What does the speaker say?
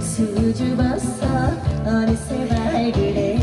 수줍었어 어느새 발그레